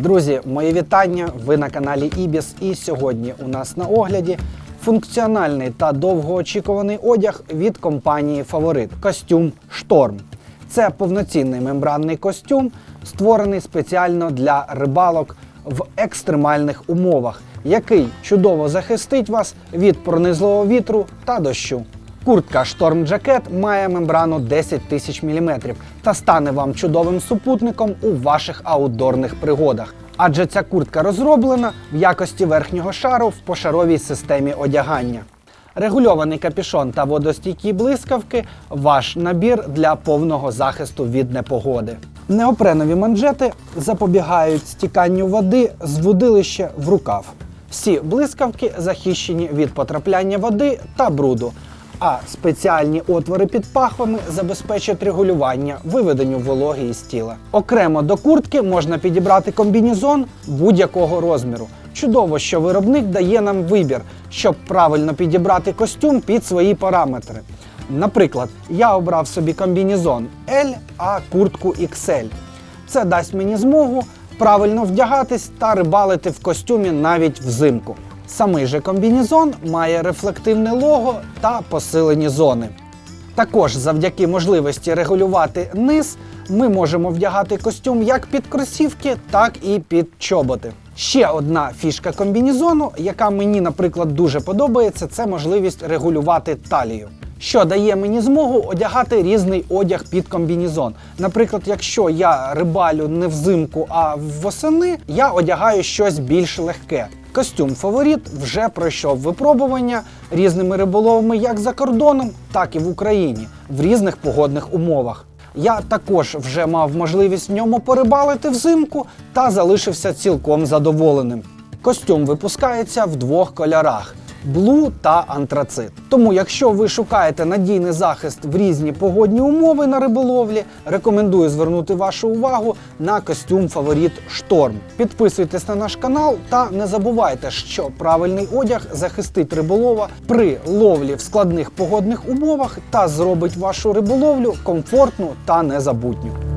Друзі, мої вітання! Ви на каналі Ібіс. І сьогодні у нас на огляді функціональний та довгоочікуваний одяг від компанії Фаворит костюм Шторм. Це повноцінний мембранний костюм, створений спеціально для рибалок в екстремальних умовах, який чудово захистить вас від пронизливого вітру та дощу. Куртка Storm Jacket має мембрану 10 тисяч мм та стане вам чудовим супутником у ваших аутдорних пригодах. Адже ця куртка розроблена в якості верхнього шару в пошаровій системі одягання. Регульований капюшон та водостійкі блискавки ваш набір для повного захисту від непогоди. Неопренові манжети запобігають стіканню води з вудилища в рукав. Всі блискавки захищені від потрапляння води та бруду, а спеціальні отвори під пахвами забезпечать регулювання виведенню вологи із тіла. Окремо до куртки можна підібрати комбінезон будь-якого розміру. Чудово, що виробник дає нам вибір, щоб правильно підібрати костюм під свої параметри. Наприклад, я обрав собі комбінезон L, а куртку XL. Це дасть мені змогу правильно вдягатись та рибалити в костюмі навіть взимку. Самий же комбінезон має рефлективне лого та посилені зони. Також завдяки можливості регулювати низ, ми можемо вдягати костюм як під кросівки, так і під чоботи. Ще одна фішка комбінезону, яка мені, наприклад, дуже подобається, це можливість регулювати талію. Що дає мені змогу одягати різний одяг під комбінезон. Наприклад, якщо я рибалю не взимку, а восени, я одягаю щось більш легке. Костюм фаворит вже пройшов випробування різними риболовами як за кордоном, так і в Україні в різних погодних умовах. Я також вже мав можливість в ньому порибалити взимку та залишився цілком задоволеним. Костюм випускається в двох кольорах блу та антрацит. Тому, якщо ви шукаєте надійний захист в різні погодні умови на риболовлі, рекомендую звернути вашу увагу на костюм фаворит Шторм. Підписуйтесь на наш канал та не забувайте, що правильний одяг захистить риболова при ловлі в складних погодних умовах та зробить вашу риболовлю комфортну та незабутню.